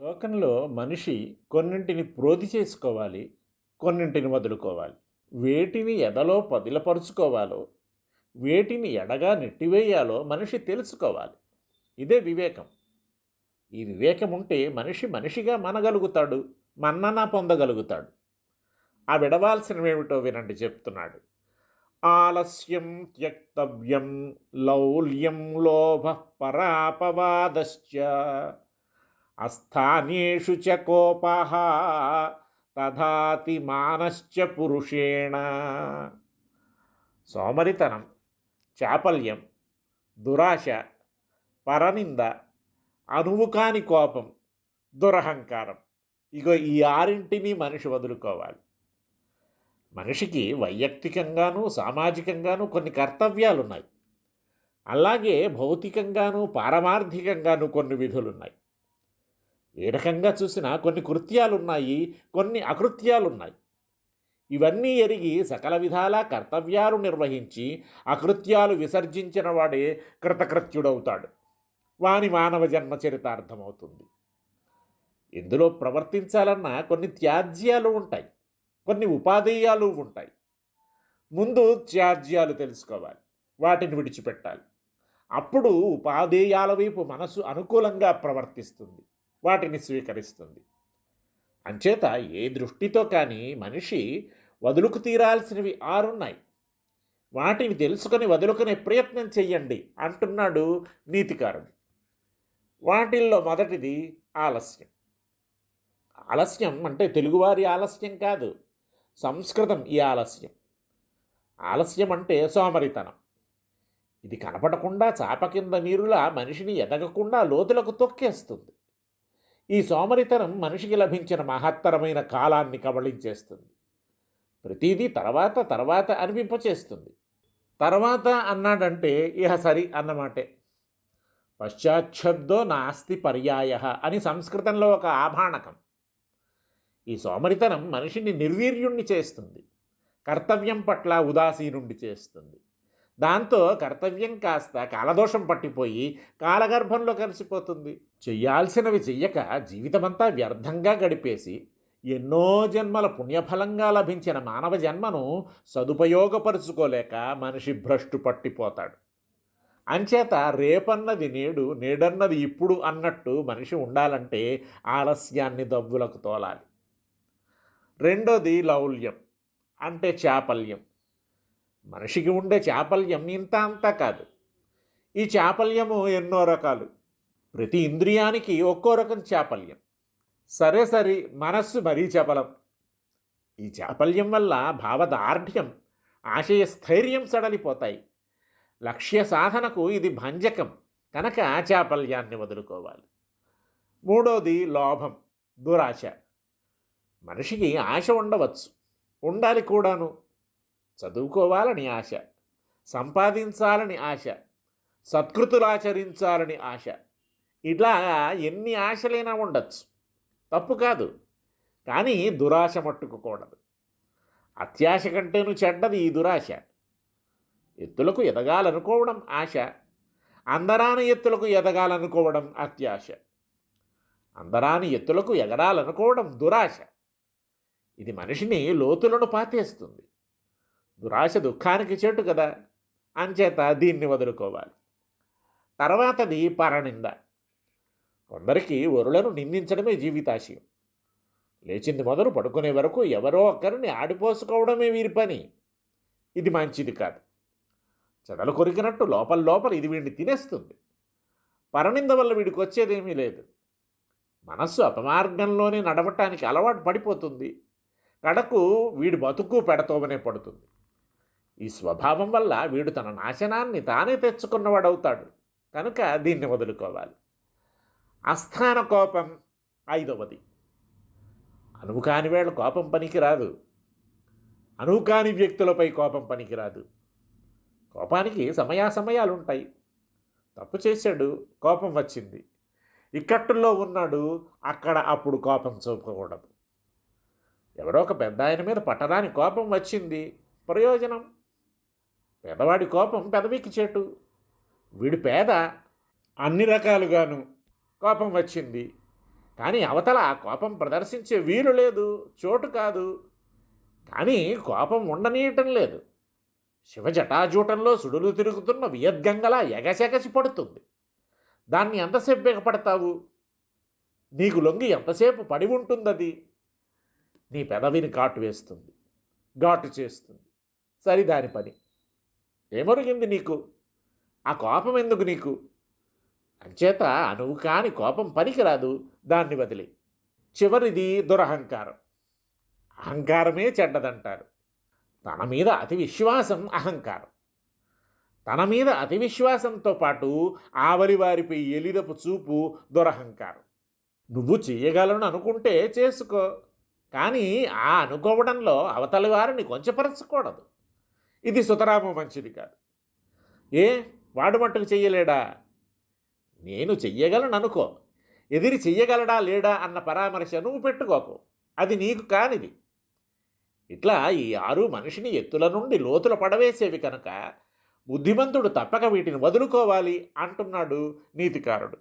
లోకంలో మనిషి కొన్నింటిని ప్రోధి చేసుకోవాలి కొన్నింటిని వదులుకోవాలి. వేటిని ఎదలో పదిలపరుచుకోవాలో వేటిని ఎడగా నెట్టివేయాలో మనిషి తెలుసుకోవాలి. ఇదే వివేకం. ఈ వివేకం ఉంటే మనిషి మనిషిగా మనగలుగుతాడు మన్నన పొందగలుగుతాడు. ఆ విడవాల్సినవేమిటో వినండి చెప్తున్నాడు. ఆలస్యం త్యక్తవ్యం లౌల్యం లోభ పరాపవాదశ్చ అస్థానేషు చ కోపః తథాతి మానశ్చ పురుషేణ. సోమరితనం చాపల్యం దురాశ పరనింద అనువు కాని కోపం దురహంకారం. ఇగో ఈ ఆరింటిని మనిషి వదులుకోవాలి. మనిషికి వైయక్తికంగాను సామాజికంగాను కొన్ని కర్తవ్యాలు ఉన్నాయి అలాగే భౌతికంగాను పారమార్థికంగాను కొన్ని విధులున్నాయి. ఏ రకంగా చూసినా కొన్ని కృత్యాలున్నాయి కొన్ని అకృత్యాలున్నాయి. ఇవన్నీ ఎరిగి సకల విధాల కర్తవ్యాలు నిర్వహించి అకృత్యాలు విసర్జించిన వాడే కృతకృత్యుడవుతాడు. వాని మానవ జన్మ చరితార్థమవుతుంది. ఇందులో ప్రవర్తించాలన్నా కొన్ని త్యాజ్యాలు ఉంటాయి కొన్ని ఉపాధేయాలు ఉంటాయి. ముందు త్యాజ్యాలు తెలుసుకోవాలి వాటిని విడిచిపెట్టాలి. అప్పుడు ఉపాధేయాల వైపు మనసు అనుకూలంగా ప్రవర్తిస్తుంది. వాటిని స్వీకరిస్తుంది. అంచేత ఏ దృష్టితో కానీ మనిషి వదులుకు తీరాల్సినవి ఆరున్నాయి. వాటిని తెలుసుకొని వదులుకునే ప్రయత్నం చెయ్యండి అంటున్నాడు నీతికారుడు. వాటిల్లో మొదటిది ఆలస్యం. ఆలస్యం అంటే తెలుగువారి ఆలస్యం కాదు సంస్కృతం ఈ ఆలస్యం. ఆలస్యం అంటే సోమరితనం. ఇది కనపడకుండా చాప కింద నీరులా మనిషిని ఎదగకుండా లోతులకు తొక్కేస్తుంది. ఈ సోమరితనం మనిషికి లభించిన మహత్తరమైన కాలాన్ని కబళించేస్తుంది. ప్రతిదీ తర్వాత తర్వాత అనిపింపచేస్తుంది. తర్వాత అన్నాడంటే ఇహ సరి అన్నమాటే. పశ్చాచ్చబ్దో నాస్తి పర్యాయ అని సంస్కృతంలో ఒక ఆభాణకం. ఈ సోమరితనం మనిషిని నిర్వీర్యుణ్ణి చేస్తుంది. కర్తవ్యం పట్ల ఉదాసీనుండి చేస్తుంది. దాంతో కర్తవ్యం కాస్త కాలదోషం పట్టిపోయి కాలగర్భంలో కలిసిపోతుంది. చెయ్యాల్సినవి చెయ్యక జీవితమంతా వ్యర్థంగా గడిపేసి ఎన్నో జన్మల పుణ్యఫలంగా లభించిన మానవ జన్మను సదుపయోగపరుచుకోలేక మనిషి భ్రష్టు పట్టిపోతాడు. అంచేత రేపన్నది నేడు నేడన్నది ఇప్పుడు అన్నట్టు మనిషి ఉండాలంటే ఆలస్యాన్ని దవ్వులకు తోలాలి. రెండోది లౌల్యం అంటే చాపల్యం. మనిషికి ఉండే చాపల్యం ఇంత అంతా కాదు. ఈ చాపల్యము ఎన్నో రకాలు. ప్రతి ఇంద్రియానికి ఒక్కో రకం చాపల్యం. సరే సరి మనస్సు మరీ చపలం. ఈ చాపల్యం వల్ల భావదార్ఢ్యం ఆశయ స్థైర్యం సడలిపోతాయి. లక్ష్య సాధనకు ఇది భంజకం కనుక చాపల్యాన్ని వదులుకోవాలి. మూడోది లోభం దురాశ. మనిషికి ఆశ ఉండవచ్చు. ఉండాలి కూడాను. చదువుకోవాలని ఆశ సంపాదించాలని ఆశ సత్కృతులు ఆచరించాలని ఆశ. ఇట్లా ఎన్ని ఆశలైనా ఉండొచ్చు. తప్పు కాదు. కానీ దురాశ మట్టుకోకూడదు అత్యాశ కంటేను చెడ్డది ఈ దురాశ. ఎత్తులకు ఎదగాలనుకోవడం ఆశ. అందరాని ఎత్తులకు ఎదగాలనుకోవడం అత్యాశ. అందరాని ఎత్తులకు ఎగరాలనుకోవడం దురాశ. ఇది మనిషిని లోతులను పాతేస్తుంది. దురాశ దుఃఖానికి చెట్టు కదా అంచేత దీన్ని వదులుకోవాలి. తర్వాతది పరనింద. కొందరికి వరులను నిందించడమే జీవితాశయం. లేచింది మొదలు పడుకునే వరకు ఎవరో ఒక్కరిని ఆడిపోసుకోవడమే వీరి పని. ఇది మంచిది కాదు. చెదలు కొరికినట్టు లోపల లోపల ఇది వీడిని తినేస్తుంది. పరనింద వల్ల వీడికి వచ్చేదేమీ లేదు. మనస్సు అపమార్గంలోనే నడవటానికి అలవాటు పడిపోతుంది. కడకు వీడి బతుకు పెడతోమనే పడుతుంది. ఈ స్వభావం వల్ల వీడు తన నాశనాన్ని తానే తెచ్చుకున్నవాడవుతాడు. కనుక దీన్ని వదులుకోవాలి. అస్థాన కోపం ఐదవది. అనువు కాని వేళ కోపం పనికిరాదు. అనువు కాని వ్యక్తులపై కోపం పనికిరాదు. కోపానికి సమయాసమయాలు ఉంటాయి తప్పు చేశాడు కోపం వచ్చింది. ఇక్కట్టుల్లో ఉన్నాడు అక్కడ అప్పుడు కోపం చూపకూడదు. ఎవరో ఒక పెద్ద ఆయన మీద పట్టరాని కోపం వచ్చింది. ప్రయోజనం? పేదవాడి కోపం పెదవికి చేటు. వీడు పేద అన్ని రకాలుగాను కోపం వచ్చింది. కానీ అవతల ఆ కోపం ప్రదర్శించే వీలు లేదు చోటు కాదు. కానీ కోపం ఉండనీయటం లేదు. శివ జటాజూటంలో సుడులు తిరుగుతున్న వియద్గంగలా ఎగసెగసి పడుతుంది. దాన్ని ఎంతసేపు బిగపడతావు నీకు లొంగి ఎంతసేపు పడి ఉంటుందది? నీ పెదవిని ఘాటు వేస్తుంది ఘాటు చేస్తుంది. సరి దాని పని. ఏమొరిగింది నీకు? ఆ కోపం ఎందుకు నీకు? అంచేత అనువు కాని కోపం పనికిరాదు. దాన్ని వదిలి. చివరిది దురహంకారం. అహంకారమే చెడ్డదంటారు. తన మీద అతి విశ్వాసం అహంకారం. తన మీద అతి విశ్వాసంతో పాటు ఆవలి వారిపై ఎలిదపు చూపు దురహంకారం. నువ్వు చేయగలను అనుకుంటే చేసుకో. కానీ ఆ అనుకోవడంలో అవతలి వారిని కొంచెపరచకూడదు. ఇది సుతరాము మంచిది కాదు. ఏ? వాడు మట్టుకు చెయ్యలేడా? నేను చెయ్యగలను అనుకో ఎదిరి చెయ్యగలడా లేడా అన్న పరామర్శ నువ్వు పెట్టుకోకు. అది నీకు కానిది. ఇట్లా ఈ ఆరు మనిషిని ఎత్తుల నుండి లోతుల పడవేసేవి కనుక బుద్ధిమంతుడు తప్పక వీటిని వదులుకోవాలి అంటున్నాడు నీతికారుడు.